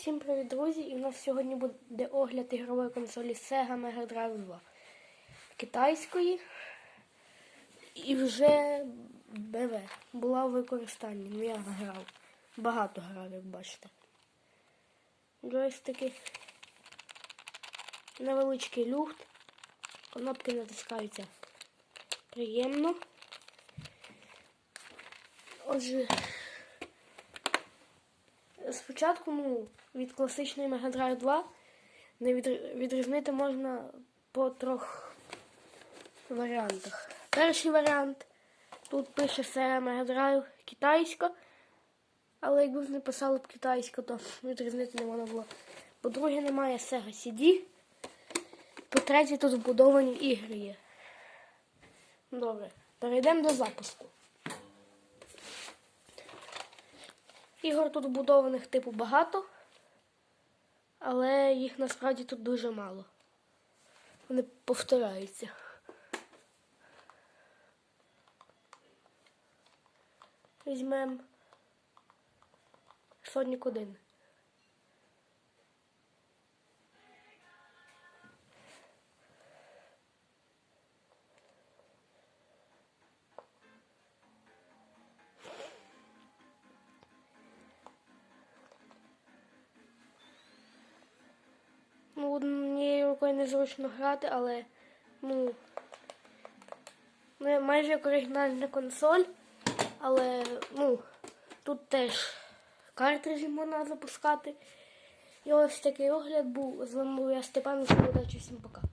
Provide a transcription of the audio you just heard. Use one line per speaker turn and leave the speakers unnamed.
Всім привіт, друзі! І у нас сьогодні буде огляд ігрової консолі Sega Mega Drive 2 китайської і вже БВ була в використанні. Ну я грав. Багато грав, як бачите. Джойстики. Невеличкий люфт. Кнопки натискаються приємно. Отже, спочатку ну, від класичної Mega Drive 2 не відр- відрізнити можна по трьох варіантах. Перший варіант тут пише серія Mega Drive китайська, але якби вони писали б китайська, то відрізнити не можна було. По-друге, немає Sega CD. По-третє, тут вбудовані ігри є. Добре, перейдемо до запуску. Ігор тут вбудованих типу багато, але їх насправді тут дуже мало. Вони повторяються. Візьмемо Sonic 1. Рукою незручно грати, але ну, не майже як оригінальна консоль, але ну, тут теж картриджі можна запускати. І ось такий огляд був. З вами був я Степан, удачі, всім пока.